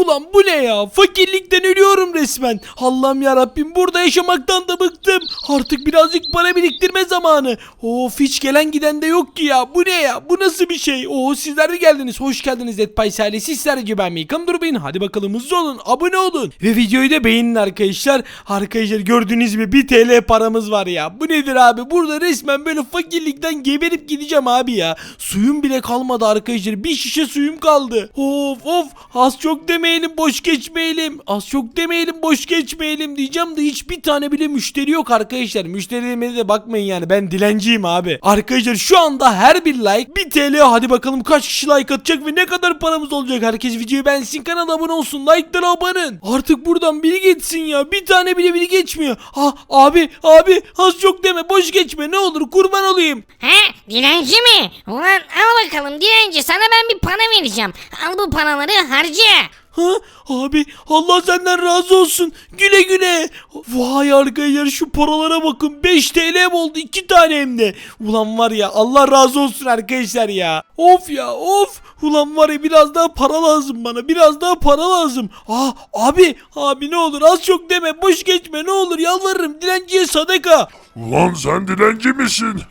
Ulan bu ne ya? Fakirlikten ölüyorum resmen. Allah'ım ya Rabbim burada yaşamaktan da bıktım. Artık birazcık para biriktirme zamanı. Of hiç gelen giden de yok ki ya. Bu ne ya? Bu nasıl bir şey? Oo sizler de geldiniz. Hoş geldiniz Dead ailesi. Sizler gibi ben Meykam Durbayın. Hadi bakalım hızlı olun. Abone olun. Ve videoyu da beğenin arkadaşlar. Arkadaşlar gördüğünüz gibi 1 TL paramız var ya. Bu nedir abi? Burada resmen böyle fakirlikten geberip gideceğim abi ya. Suyum bile kalmadı arkadaşlar. Bir şişe suyum kaldı. Of of. Az çok demeyelim boş geçmeyelim. Az çok demeyelim boş geçmeyelim diyeceğim de hiçbir tane bile müşteri yok arkadaşlar. Müşterilerime de bakmayın yani ben dilenciyim abi. Arkadaşlar şu anda her bir like 1 TL hadi bakalım kaç kişi like atacak ve ne kadar paramız olacak. Herkes videoyu beğensin kanala abone olsun like'lara abone. Artık buradan biri geçsin ya. Bir tane bile biri geçmiyor. Ha abi abi az çok deme boş geçme ne olur kurban olayım. He dilenci mi? Ulan al bakalım dilenci sana ben bir para vereceğim. Al bu paraları harca. Ha abi Allah senden razı olsun. Güle güle. Vay arkadaşlar şu paralara bakın. 5 TL oldu 2 tane hem de. Ulan var ya Allah razı olsun arkadaşlar ya. Of ya of. Ulan var ya biraz daha para lazım bana. Biraz daha para lazım. Ah abi abi ne olur az çok deme. Boş geçme ne olur yalvarırım. Dilenciye sadaka. Ulan sen dilenci misin?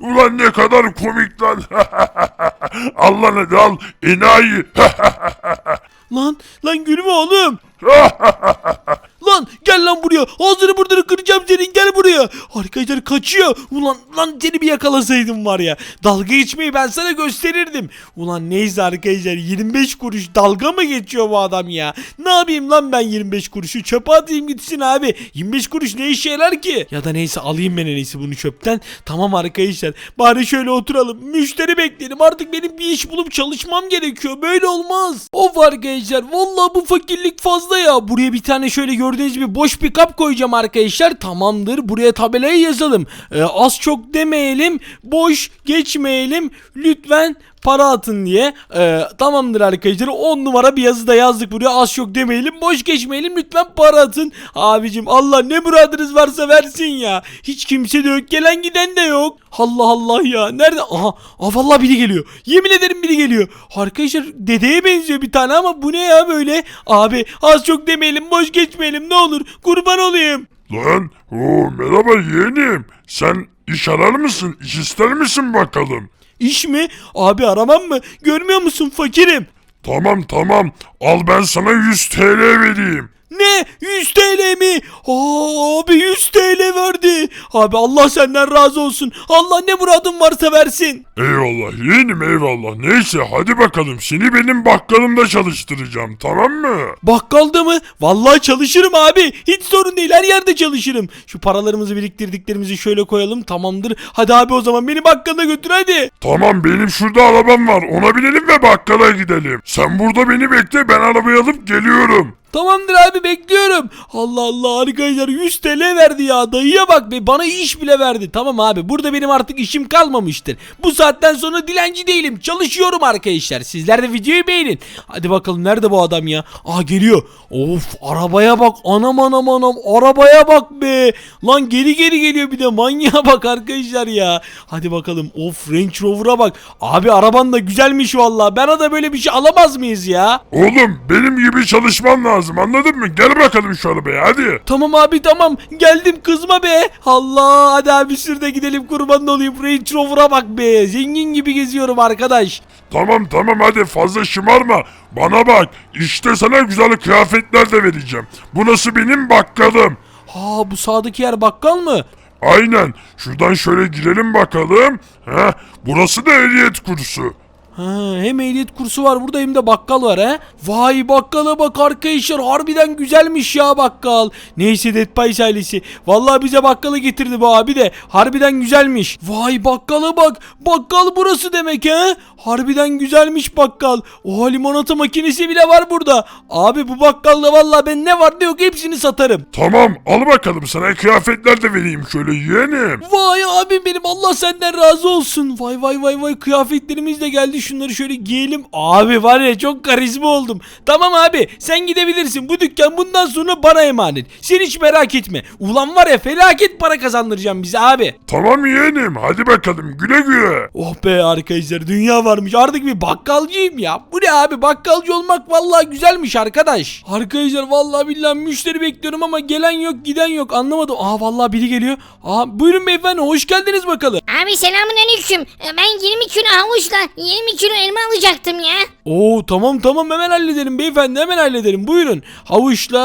Ulan ne kadar komik lan. Allah ne al enayi. Lan lan gülme oğlum. Lan gel lan buraya. Ağzını burnunu kıracağım senin gel buraya. Arkadaşlar kaçıyor. Ulan lan seni bir yakalasaydım var ya. Dalga geçmeyi ben sana gösterirdim. Ulan neyse arkadaşlar 25 kuruş dalga mı geçiyor bu adam ya? Ne yapayım lan ben 25 kuruşu çöpe atayım gitsin abi. 25 kuruş ne işe yarar ki? Ya da neyse alayım ben en iyisi bunu çöpten. Tamam arkadaşlar bari şöyle oturalım. Müşteri bekleyelim artık benim bir iş bulup çalışmam gerekiyor. Böyle olmaz. Of arkadaşlar vallahi bu fakirlik fazla ya. Buraya bir tane şöyle gördüğünüz gibi boş bir kap koyacağım arkadaşlar. Tamamdır. Buraya tabelayı yazalım. Ee, az çok demeyelim. Boş geçmeyelim. Lütfen para atın diye. Ee, tamamdır arkadaşlar. 10 numara bir yazı da yazdık buraya. Az çok demeyelim. Boş geçmeyelim. Lütfen para atın. Abicim Allah ne muradınız varsa versin ya. Hiç kimse de yok. Gelen giden de yok. Allah Allah ya. Nerede? Aha. Aa, vallahi biri geliyor. Yemin ederim biri geliyor. Arkadaşlar dedeye benziyor bir tane ama bu ne ya böyle? Abi az çok demeyelim. Boş geçmeyelim ne olur. Kurban olayım. lan o merhaba yeğenim. Sen iş arar mısın? İş ister misin bakalım? İş mi? Abi aramam mı? Görmüyor musun fakirim? Tamam tamam. Al ben sana 100 TL vereyim. Ne? 100 TL mi? Aa, abi 100 TL verdi. Abi Allah senden razı olsun. Allah ne muradın varsa versin. Eyvallah yeğenim eyvallah. Neyse hadi bakalım seni benim bakkalımda çalıştıracağım tamam mı? Bakkalda mı? Vallahi çalışırım abi. Hiç sorun değil her yerde çalışırım. Şu paralarımızı biriktirdiklerimizi şöyle koyalım tamamdır. Hadi abi o zaman beni bakkala götür hadi. Tamam benim şurada arabam var ona binelim ve bakkala gidelim. Sen burada beni bekle ben arabayı alıp geliyorum. Tamamdır abi bekliyorum. Allah Allah arkadaşlar 100 TL verdi ya dayıya bak be bana iş bile verdi. Tamam abi burada benim artık işim kalmamıştır. Bu saatten sonra dilenci değilim çalışıyorum arkadaşlar. Sizler de videoyu beğenin. Hadi bakalım nerede bu adam ya? Aa geliyor. Of arabaya bak anam anam anam arabaya bak be. Lan geri geri geliyor bir de manyağa bak arkadaşlar ya. Hadi bakalım of Range Rover'a bak. Abi araban da güzelmiş vallahi. Ben da böyle bir şey alamaz mıyız ya? Oğlum benim gibi çalışman lazım anladın mı? Gel bakalım şu arabaya hadi. Tamam abi tamam geldim kızma be. Allah hadi abi de gidelim kurban olayım. Range Rover'a bak be. Zengin gibi geziyorum arkadaş. Tamam tamam hadi fazla şımarma. Bana bak işte sana güzel kıyafetler de vereceğim. Bu nasıl benim bakkalım? Ha bu sağdaki yer bakkal mı? Aynen şuradan şöyle girelim bakalım. Heh, burası da ehliyet kursu. Ha, hem ehliyet kursu var burada hem de bakkal var ha. Vay bakkala bak arkadaşlar harbiden güzelmiş ya bakkal. Neyse Dead Pies ailesi. Vallahi bize bakkalı getirdi bu abi de. Harbiden güzelmiş. Vay bakkala bak. Bakkal burası demek ha. Harbiden güzelmiş bakkal. Oha limonata makinesi bile var burada. Abi bu bakkalda vallahi ben ne var ne yok hepsini satarım. Tamam al bakalım sana kıyafetler de vereyim şöyle yeğenim. Vay abim benim Allah senden razı olsun. Vay vay vay vay kıyafetlerimiz de geldi. Şunları şöyle giyelim. Abi var ya çok karizma oldum. Tamam abi sen gidebilirsin. Bu dükkan bundan sonra bana emanet. Sen hiç merak etme. Ulan var ya felaket para kazandıracağım bize abi. Tamam yeğenim hadi bakalım güle güle. Oh be arkadaşlar dünya varmış. Artık bir bakkalcıyım ya. Bu ne abi bakkalcı olmak vallahi güzelmiş arkadaş. Arkadaşlar vallahi billahi müşteri bekliyorum ama gelen yok giden yok anlamadım. Aa vallahi biri geliyor. Aa buyurun beyefendi hoş geldiniz bakalım. Abi selamun aleyküm. Ee, Ben 20 kilo havuçla 20 kilo elma alacaktım ya. Oo tamam tamam hemen halledelim beyefendi hemen halledelim buyurun. Havuçla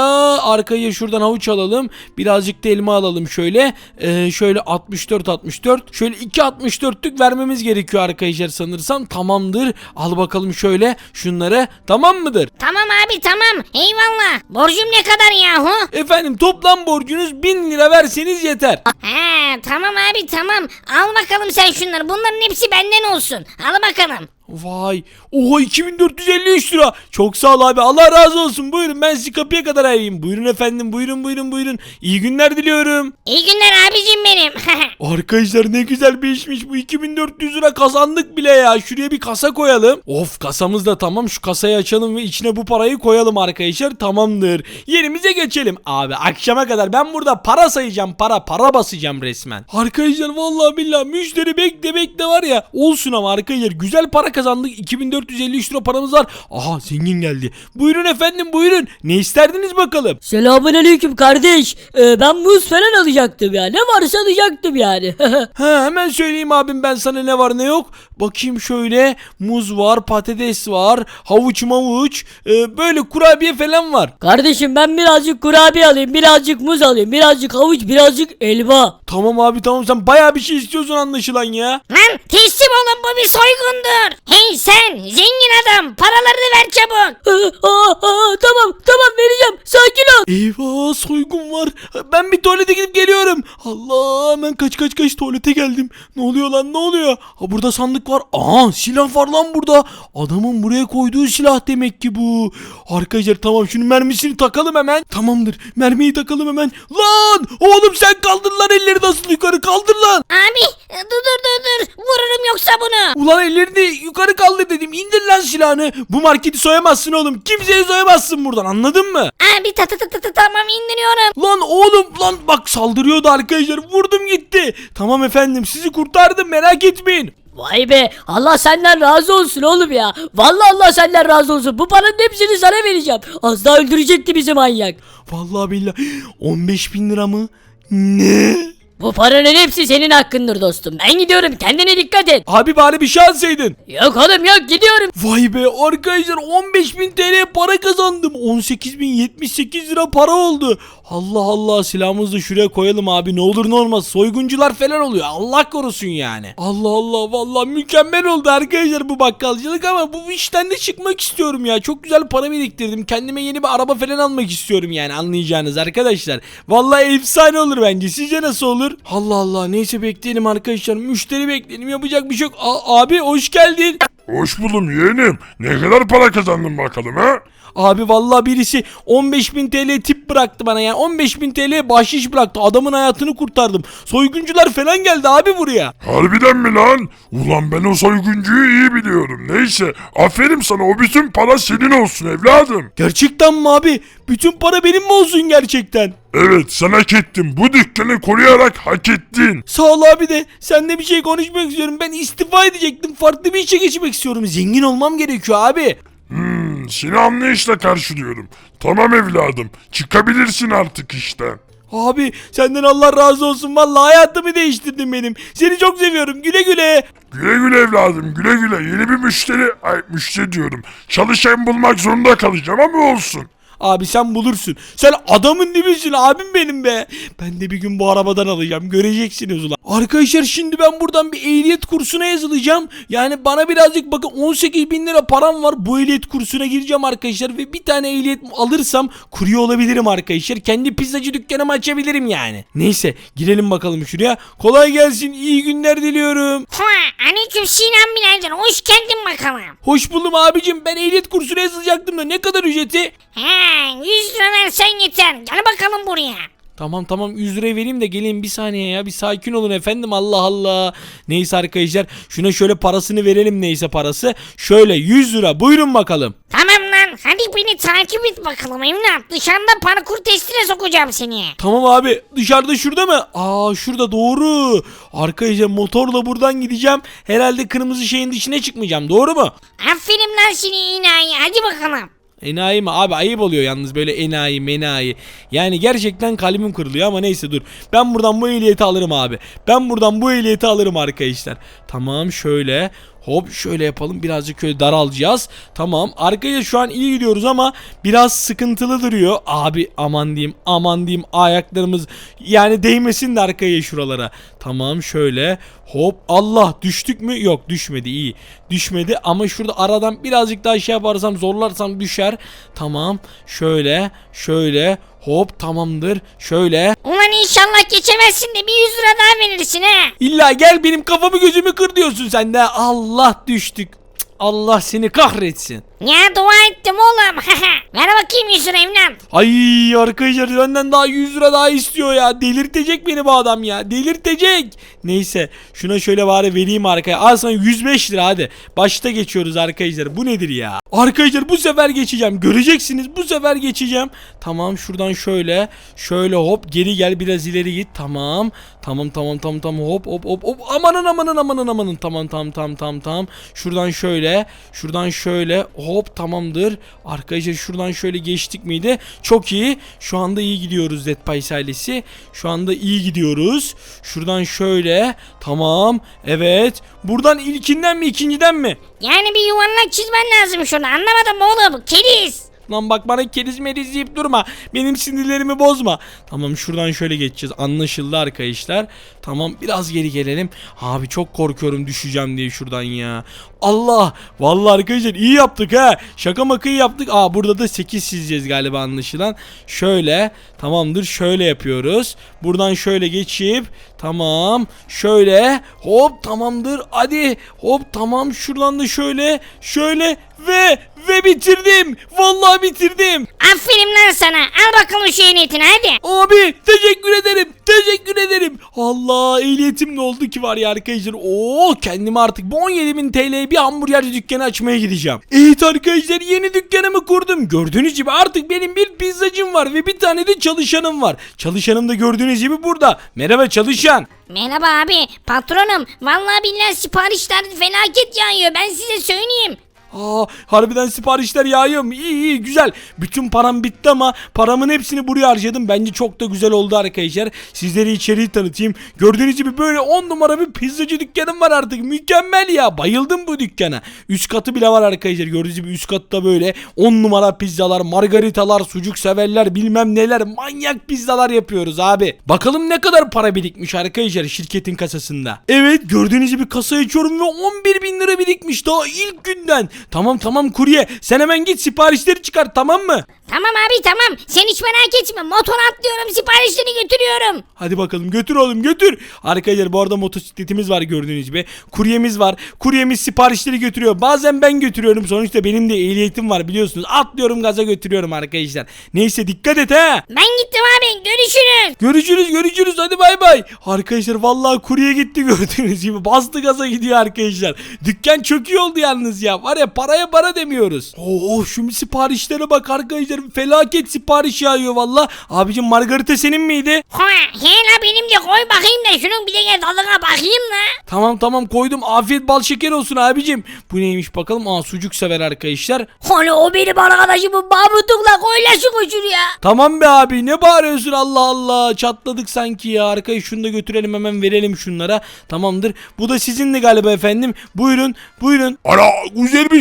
arkaya şuradan havuç alalım. Birazcık da elma alalım şöyle. Ee, şöyle 64 64. Şöyle 2 64'lük vermemiz gerekiyor arkadaşlar sanırsam. Tamamdır. Al bakalım şöyle şunları. Tamam mıdır? Tamam abi tamam. Eyvallah. Borcum ne kadar yahu? Efendim toplam borcunuz 1000 lira verseniz yeter. He tamam abi tamam. Al bakalım sen şunları. Bunların hepsi benden olsun. Al bakalım. Vay. Oha 2453 lira. Çok sağ ol abi. Allah razı olsun. Buyurun ben sizi kapıya kadar arayayım. Buyurun efendim. Buyurun buyurun buyurun. İyi günler diliyorum. İyi günler abicim benim. Arkadaşlar ne güzel bir işmiş bu 2400 lira kazandık bile ya şuraya bir kasa koyalım Of kasamız da tamam şu kasayı açalım ve içine bu parayı koyalım arkadaşlar tamamdır Yerimize geçelim abi akşama kadar ben burada para sayacağım para para basacağım resmen Arkadaşlar vallahi billahi müşteri bekle bekle var ya olsun ama arkadaşlar güzel para kazandık 2453 lira paramız var Aha zengin geldi buyurun efendim buyurun ne isterdiniz bakalım Selamun aleyküm kardeş. Ee, ben muz falan alacaktım ya. Ne varsa alacaktım yani. Ha hemen söyleyeyim abim ben sana ne var ne yok. Bakayım şöyle muz var, patates var, havuç mavuç, e, böyle kurabiye falan var. Kardeşim ben birazcık kurabiye alayım, birazcık muz alayım, birazcık havuç, birazcık elma. Tamam abi tamam sen bayağı bir şey istiyorsun anlaşılan ya. Lan teslim olun bu bir soygundur. Hey sen zengin adam paralarını ver çabuk. Aa, aa, aa, tamam tamam vereceğim. Sakin ol. Eyvah soygun var. Ben bir tuvalete gidip geliyorum. Allah hemen kaç kaç kaç tuvalete geldim. Ne oluyor lan ne oluyor? Ha burada sandık var. Aa silah var lan burada. Adamın buraya koyduğu silah demek ki bu. Arkadaşlar tamam şunun mermisini takalım hemen. Tamamdır mermiyi takalım hemen. Lan oğlum sen kaldır lan elleri nasıl yukarı kaldır lan. Abi dur dur dur dur. Vururum yoksa bunu. Ulan ellerini yukarı kaldır dedim. İndir lan silahını. Bu marketi soyamazsın oğlum. Kimseyi soyamazsın buradan anladın mı? Abi ta ta ta ta ta- tamam indiriyorum. Lan oğlum lan bak saldırıyordu arkadaşlar. Vurdum gitti. Tamam efendim sizi kurtardım merak etmeyin. Vay be Allah senden razı olsun oğlum ya. Vallahi Allah senden razı olsun. Bu paranın hepsini sana vereceğim. Az daha öldürecekti bizi manyak. Vallahi billahi 15 bin lira mı? Ne? Bu paranın hepsi senin hakkındır dostum. Ben gidiyorum kendine dikkat et. Abi bari bir şey alsaydın. Yok oğlum yok gidiyorum. Vay be arkadaşlar 15 bin TL para kazandım. 18 bin 78 lira para oldu. Allah Allah silahımızı şuraya koyalım abi ne olur ne olmaz. Soyguncular falan oluyor Allah korusun yani. Allah Allah vallahi mükemmel oldu arkadaşlar bu bakkalcılık ama bu işten de çıkmak istiyorum ya. Çok güzel para biriktirdim. Kendime yeni bir araba falan almak istiyorum yani anlayacağınız arkadaşlar. Vallahi efsane olur bence. Sizce nasıl olur? Allah Allah neyse bekleyelim arkadaşlar. Müşteri bekleyelim yapacak bir şey yok. A- abi hoş geldin. Hoş buldum yeğenim. Ne kadar para kazandın bakalım ha? Abi vallahi birisi 15.000 TL tip bıraktı bana yani 15.000 TL bahşiş bıraktı adamın hayatını kurtardım soyguncular falan geldi abi buraya Harbiden mi lan? Ulan ben o soyguncuyu iyi biliyorum. Neyse aferin sana o bütün para senin olsun evladım. gerçekten mi abi bütün para benim mi olsun gerçekten Evet sen hak ettin. Bu dükkanı koruyarak hak ettin. Sağ ol abi de seninle bir şey konuşmak istiyorum ben istifa edecektim farklı bir işe geçmek istiyorum zengin olmam gerekiyor abi Hmm, seni anlayışla karşılıyorum. Tamam evladım. Çıkabilirsin artık işten. Abi senden Allah razı olsun vallahi hayatımı değiştirdin benim seni çok seviyorum güle güle Güle güle evladım güle güle. Yeni bir müşteri, ay müşteri diyorum. Çalışan bulmak zorunda kalacağım ama olsun. Abi sen bulursun. Sen adamın dibisin abim benim be. Ben de bir gün bu arabadan alacağım. Göreceksiniz ulan. Arkadaşlar şimdi ben buradan bir ehliyet kursuna yazılacağım. Yani bana birazcık bakın 18 bin lira param var. Bu ehliyet kursuna gireceğim arkadaşlar. Ve bir tane ehliyet alırsam kurye olabilirim arkadaşlar. Kendi pizzacı dükkanımı açabilirim yani. Neyse girelim bakalım şuraya. Kolay gelsin. iyi günler diliyorum. Ha, aleyküm Sinan birader hoş geldin bakalım. Hoş buldum abicim. Ben ehliyet kursuna yazılacaktım da ne kadar ücreti? He 100 lira versen yeter. Gel bakalım buraya. Tamam tamam 100 liraya vereyim de gelin bir saniye ya bir sakin olun efendim Allah Allah. Neyse arkadaşlar şuna şöyle parasını verelim neyse parası. Şöyle 100 lira buyurun bakalım. Tamam lan hadi beni takip et bakalım evlat. Dışarıda parkur testine sokacağım seni. Tamam abi dışarıda şurada mı? Aa şurada doğru. Arkadaşlar motorla buradan gideceğim. Herhalde kırmızı şeyin dışına çıkmayacağım doğru mu? Aferin lan seni inayi hadi bakalım. Enayi mi? Abi ayıp oluyor yalnız böyle enayi menayi. Yani gerçekten kalbim kırılıyor ama neyse dur. Ben buradan bu ehliyeti alırım abi. Ben buradan bu ehliyeti alırım arkadaşlar. Tamam şöyle. Hop şöyle yapalım birazcık şöyle daralacağız. Tamam arkaya şu an iyi gidiyoruz ama biraz sıkıntılı duruyor. Abi aman diyeyim aman diyeyim ayaklarımız yani değmesin de arkaya şuralara. Tamam şöyle hop Allah düştük mü? Yok düşmedi iyi. Düşmedi ama şurada aradan birazcık daha şey yaparsam zorlarsam düşer. Tamam şöyle şöyle hop tamamdır şöyle. Ulan inşallah geçemezsin de bir 100 lira daha verirsin ha. İlla gel benim kafamı gözümü kır diyorsun sen de. Allah düştük. Cık, Allah seni kahretsin. Ya dua ettim oğlum. Ver bakayım 100 lira evlat. Ay arkadaşlar benden daha 100 lira daha istiyor ya. Delirtecek beni bu adam ya. Delirtecek. Neyse şuna şöyle bari vereyim arkaya. Al sana 105 lira hadi. Başta geçiyoruz arkadaşlar. Bu nedir ya? Arkadaşlar bu sefer geçeceğim. Göreceksiniz bu sefer geçeceğim. Tamam şuradan şöyle. Şöyle hop geri gel biraz ileri git. Tamam. Tamam tamam tamam tamam hop hop hop hop. Amanın amanın amanın amanın. Tamam tamam tamam tamam tamam. Şuradan şöyle. Şuradan şöyle. Hop tamamdır. Arkadaşlar şuradan şöyle geçtik miydi? Çok iyi. Şu anda iyi gidiyoruz Dead Pies ailesi. Şu anda iyi gidiyoruz. Şuradan şöyle. Tamam. Evet. Buradan ilkinden mi ikinciden mi? Yani bir yuvarlak çizmen lazım şunu anlamadım oğlum. Keriz. Lan bak bana keriz meriz deyip durma. Benim sinirlerimi bozma. Tamam şuradan şöyle geçeceğiz. Anlaşıldı arkadaşlar. Tamam biraz geri gelelim. Abi çok korkuyorum düşeceğim diye şuradan ya. Allah. Vallahi arkadaşlar iyi yaptık ha. Şaka makayı yaptık. Aa burada da 8 çizeceğiz galiba anlaşılan. Şöyle. Tamamdır. Şöyle yapıyoruz. Buradan şöyle geçip. Tamam. Şöyle. Hop tamamdır. Hadi. Hop tamam. Şuradan da şöyle. Şöyle. Ve ve bitirdim. Vallahi bitirdim. Aferin lan sana. Al bakalım şu ehliyetini hadi. Abi teşekkür ederim. Teşekkür ederim. Allah ehliyetim ne oldu ki var ya arkadaşlar. Oo kendime artık bu 17.000 TL'ye bir hamburgerci dükkanı açmaya gideceğim. Evet arkadaşlar yeni dükkanımı kurdum. Gördüğünüz gibi artık benim bir pizzacım var ve bir tane de çalışanım var. Çalışanım da gördüğünüz gibi burada. Merhaba çalışan. Merhaba abi patronum. Vallahi billahi siparişler felaket yağıyor ben size söyleyeyim. Aa harbiden siparişler yağıyor? İyi iyi güzel. Bütün param bitti ama paramın hepsini buraya harcadım. Bence çok da güzel oldu arkadaşlar. Sizlere içeriği tanıtayım. Gördüğünüz gibi böyle 10 numara bir pizzacı dükkanım var artık. Mükemmel ya. Bayıldım bu dükkana. Üst katı bile var arkadaşlar. Gördüğünüz gibi üst katta böyle 10 numara pizzalar, margaritalar, sucuk severler bilmem neler manyak pizzalar yapıyoruz abi. Bakalım ne kadar para birikmiş arkadaşlar şirketin kasasında. Evet gördüğünüz gibi kasa açıyorum ve 11 bin lira birikmiş daha ilk günden. Tamam tamam kurye sen hemen git siparişleri çıkar tamam mı? Tamam abi tamam sen hiç merak etme motor atlıyorum siparişleri götürüyorum. Hadi bakalım götür oğlum götür. Arkadaşlar bu arada motosikletimiz var gördüğünüz gibi. Kuryemiz var. Kuryemiz siparişleri götürüyor. Bazen ben götürüyorum. Sonuçta benim de ehliyetim var biliyorsunuz. Atlıyorum gaza götürüyorum arkadaşlar. Neyse dikkat et ha. Ben gittim abi görüşürüz. Görüşürüz görüşürüz hadi bay bay. Arkadaşlar vallahi kurye gitti gördüğünüz gibi. Bastı gaza gidiyor arkadaşlar. Dükkan iyi oldu yalnız ya. Var ya paraya para demiyoruz. Oo şu siparişlere bak arkadaşlar. Felaket sipariş yağıyor valla. Abicim margarita senin miydi? Ha, he la benim de koy bakayım da şunun bir de gel tadına bakayım la. Tamam tamam koydum. Afiyet bal şeker olsun abicim. Bu neymiş bakalım. Aa sucuk sever arkadaşlar. Hani o benim arkadaşımın Mahmut'ukla koylaşın uçur ya. Tamam be abi ne bağırıyorsun Allah Allah. Çatladık sanki ya. Arkayı şunu da götürelim hemen verelim şunlara. Tamamdır. Bu da sizin de galiba efendim. Buyurun buyurun. Ana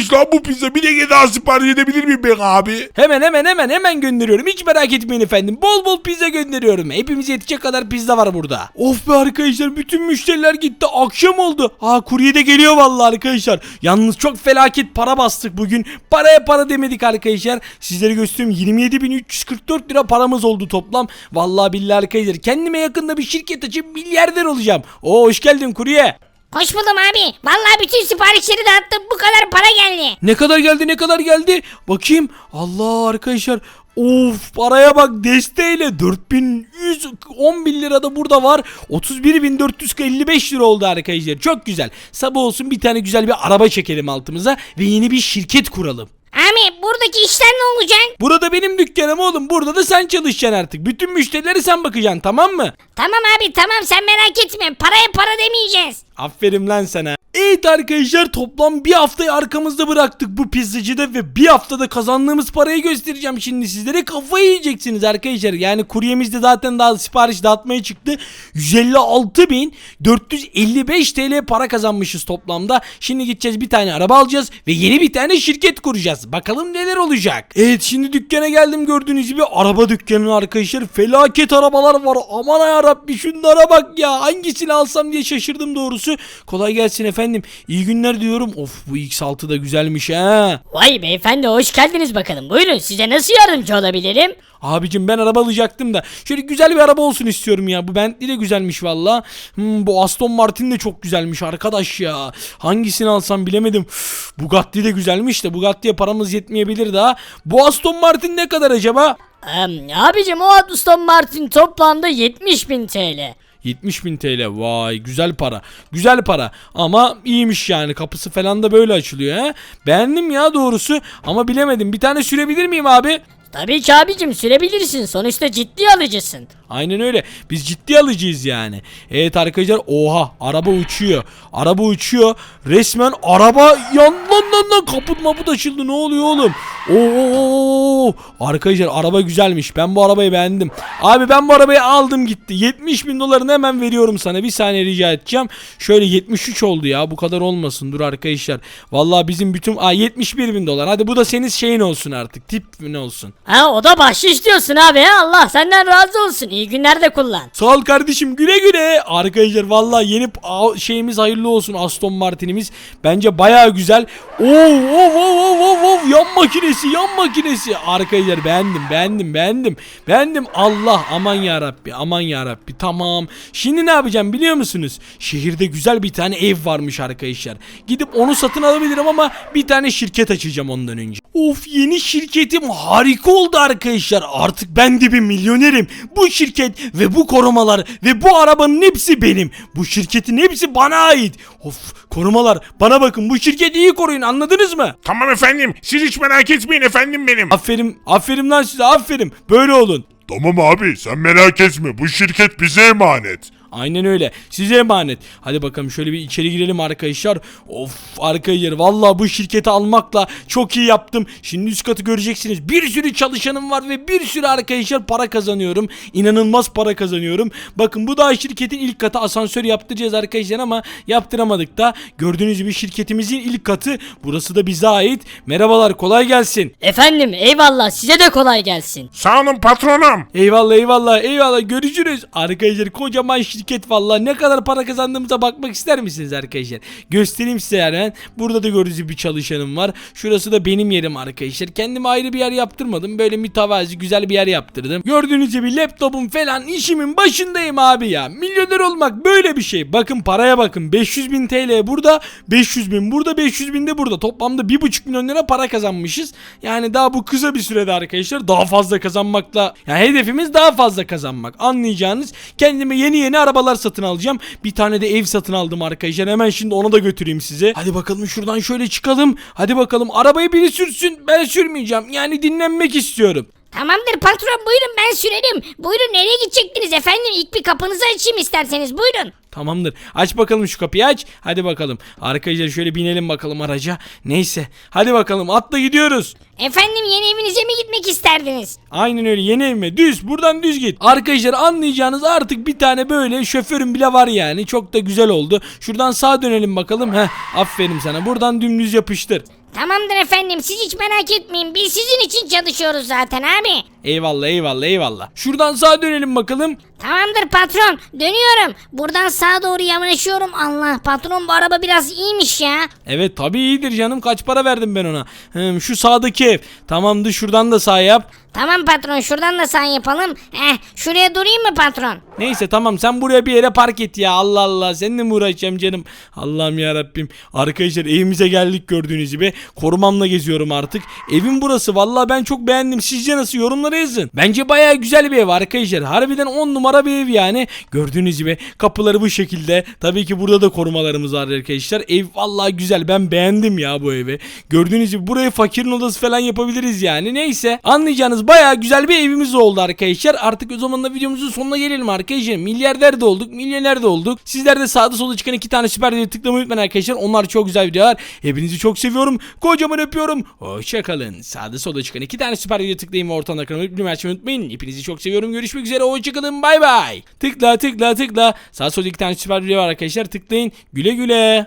güzelmiş lan bu pizza. Bir de daha sipariş edebilir miyim ben abi? Hemen hemen hemen hemen gönderiyorum. Hiç merak etmeyin efendim. Bol bol pizza gönderiyorum. Hepimize yetecek kadar pizza var burada. Of be arkadaşlar bütün müşteriler gitti. Akşam oldu. Aa kurye de geliyor vallahi arkadaşlar. Yalnız çok felaket para bastık bugün. Paraya para demedik arkadaşlar. Sizlere göstereyim 27.344 lira paramız oldu toplam. Vallahi billahi arkadaşlar kendime yakında bir şirket açıp milyarder olacağım. Oo hoş geldin kurye. Hoş buldum abi. Vallahi bütün siparişleri dağıttım. Bu kadar para geldi. Ne kadar geldi ne kadar geldi? Bakayım. Allah arkadaşlar. Of paraya bak desteğiyle 4110 bin lira da burada var. 31.455 lira oldu arkadaşlar. Çok güzel. Sabah olsun bir tane güzel bir araba çekelim altımıza ve yeni bir şirket kuralım. Abi buradaki işler ne olacak? Burada benim dükkanım oğlum. Burada da sen çalışacaksın artık. Bütün müşterileri sen bakacaksın tamam mı? Tamam abi tamam sen merak etme. Paraya para demeyeceğiz. Aferin lan sana. Evet arkadaşlar toplam bir haftayı arkamızda bıraktık bu pizzacıda ve bir haftada kazandığımız parayı göstereceğim şimdi sizlere. Kafayı yiyeceksiniz arkadaşlar. Yani kuryemiz de zaten daha sipariş dağıtmaya çıktı. 156.455 TL para kazanmışız toplamda. Şimdi gideceğiz bir tane araba alacağız ve yeni bir tane şirket kuracağız. Bakalım neler olacak. Evet şimdi dükkana geldim gördüğünüz gibi araba dükkanı arkadaşlar. Felaket arabalar var. Aman ya Rabbi şunlara bak ya. Hangisini alsam diye şaşırdım doğrusu. Kolay gelsin efendim. İyi günler diyorum. Of bu X6 da güzelmiş ha. Vay beyefendi hoş geldiniz bakalım. Buyurun size nasıl yardımcı olabilirim? Abicim ben araba alacaktım da şöyle güzel bir araba olsun istiyorum ya. Bu Bentley de güzelmiş valla. Hmm, bu Aston Martin de çok güzelmiş arkadaş ya. Hangisini alsam bilemedim. Üf, Bugatti de güzelmiş de Bugatti'ye paramız yetmeyebilir daha. Bu Aston Martin ne kadar acaba? Ee, abicim o Aston Martin toplamda 70 bin TL. 70 bin TL vay güzel para. Güzel para. Ama iyiymiş yani. Kapısı falan da böyle açılıyor he? Beğendim ya doğrusu. Ama bilemedim. Bir tane sürebilir miyim abi? Tabii ki abicim sürebilirsin. Sonuçta ciddi alıcısın. Aynen öyle. Biz ciddi alıcıyız yani. Evet arkadaşlar oha araba uçuyor. Araba uçuyor. Resmen araba yan lan lan lan kaput maput açıldı ne oluyor oğlum? Oo arkadaşlar araba güzelmiş. Ben bu arabayı beğendim. Abi ben bu arabayı aldım gitti. 70 bin dolarını hemen veriyorum sana. Bir saniye rica edeceğim. Şöyle 73 oldu ya bu kadar olmasın dur arkadaşlar. Vallahi bizim bütün Aa, 71 bin dolar. Hadi bu da senin şeyin olsun artık. Tip ne olsun. Ha o da bahşiş diyorsun abi Allah senden razı olsun. İyi günler de kullan. Sağ ol kardeşim güle güle. Arkadaşlar vallahi yeni şeyimiz hayırlı olsun Aston Martin'imiz. Bence baya güzel. Oo, oo, oo, oo, oo, oo, yan makinesi yan makinesi. Arkadaşlar beğendim beğendim beğendim. Beğendim Allah aman ya Rabbi aman ya Rabbi tamam. Şimdi ne yapacağım biliyor musunuz? Şehirde güzel bir tane ev varmış arkadaşlar. Gidip onu satın alabilirim ama bir tane şirket açacağım ondan önce. Of yeni şirketim harika oldu arkadaşlar. Artık ben de bir milyonerim. Bu şirket ve bu korumalar ve bu arabanın hepsi benim. Bu şirketin hepsi bana ait. Of korumalar bana bakın bu şirketi iyi koruyun anladınız mı? Tamam efendim. Siz hiç merak etmeyin efendim benim. Aferin aferin lan size aferin böyle olun. Tamam abi sen merak etme. Bu şirket bize emanet. Aynen öyle. Size emanet. Hadi bakalım şöyle bir içeri girelim arkadaşlar. Of arkadaşlar vallahi bu şirketi almakla çok iyi yaptım. Şimdi üst katı göreceksiniz. Bir sürü çalışanım var ve bir sürü arkadaşlar para kazanıyorum. İnanılmaz para kazanıyorum. Bakın bu da şirketin ilk katı asansör yaptıracağız arkadaşlar ama yaptıramadık da. Gördüğünüz gibi şirketimizin ilk katı. Burası da bize ait. Merhabalar kolay gelsin. Efendim eyvallah size de kolay gelsin. Sağ olun patronum. Eyvallah eyvallah eyvallah görüşürüz. Arkadaşlar kocaman şirket vallahi ne kadar para kazandığımıza bakmak ister misiniz arkadaşlar? Göstereyim size hemen. Burada da gördüğünüz bir çalışanım var. Şurası da benim yerim arkadaşlar. Kendime ayrı bir yer yaptırmadım. Böyle mütevazi güzel bir yer yaptırdım. Gördüğünüz gibi laptopum falan işimin başındayım abi ya. Milyoner olmak böyle bir şey. Bakın paraya bakın. 500 bin TL burada. 500 bin burada 500 bin de burada. Toplamda 1,5 milyon lira para kazanmışız. Yani daha bu kısa bir sürede arkadaşlar daha fazla kazanmakla yani hedefimiz daha fazla kazanmak. Anlayacağınız kendime yeni yeni arabalar satın alacağım. Bir tane de ev satın aldım arkadaşlar. Hemen şimdi onu da götüreyim size. Hadi bakalım şuradan şöyle çıkalım. Hadi bakalım arabayı biri sürsün. Ben sürmeyeceğim. Yani dinlenmek istiyorum. Tamamdır patron buyurun ben sürerim. Buyurun nereye gidecektiniz efendim? İlk bir kapınızı açayım isterseniz buyurun. Tamamdır. Aç bakalım şu kapıyı aç. Hadi bakalım. Arkadaşlar şöyle binelim bakalım araca. Neyse. Hadi bakalım atla gidiyoruz. Efendim yeni evinize mi gitmek isterdiniz? Aynen öyle yeni evime düz buradan düz git. Arkadaşlar anlayacağınız artık bir tane böyle şoförüm bile var yani. Çok da güzel oldu. Şuradan sağa dönelim bakalım. Heh aferin sana buradan dümdüz yapıştır. Tamamdır efendim siz hiç merak etmeyin biz sizin için çalışıyoruz zaten abi. Eyvallah eyvallah eyvallah. Şuradan sağa dönelim bakalım. Tamamdır patron dönüyorum. Buradan sağa doğru yanaşıyorum. Allah patron bu araba biraz iyiymiş ya. Evet tabii iyidir canım kaç para verdim ben ona. Hmm, şu sağdaki ev. Tamamdır şuradan da sağ yap. Tamam patron şuradan da sağ yapalım. Eh şuraya durayım mı patron? Neyse tamam sen buraya bir yere park et ya Allah Allah seninle mi uğraşacağım canım Allah'ım ya Rabbim arkadaşlar evimize geldik gördüğünüz gibi korumamla geziyorum artık evim burası vallahi ben çok beğendim sizce nasıl yorumlara yazın. Bence baya güzel bir ev arkadaşlar. Harbiden 10 numara bir ev yani. Gördüğünüz gibi kapıları bu şekilde. Tabii ki burada da korumalarımız var arkadaşlar. Ev vallahi güzel. Ben beğendim ya bu evi. Gördüğünüz gibi buraya fakirin odası falan yapabiliriz yani. Neyse anlayacağınız baya güzel bir evimiz oldu arkadaşlar. Artık o zaman da videomuzun sonuna gelelim arkadaşlar. Milyarder de olduk milyoner de olduk. Sizler de sağda solda çıkan iki tane süper video tıklamayı unutmayın arkadaşlar. Onlar çok güzel videolar. Hepinizi çok seviyorum. Kocaman öpüyorum. Hoşçakalın sağda solda çıkan iki tane süper video tıklayın ve ortadan kanalı bildirim açmayı unutmayın. Hepinizi çok seviyorum. Görüşmek üzere. Hoşçakalın. Bay bay. Tıkla tıkla tıkla. Sağda solda iki tane süper video var arkadaşlar. Tıklayın. Güle güle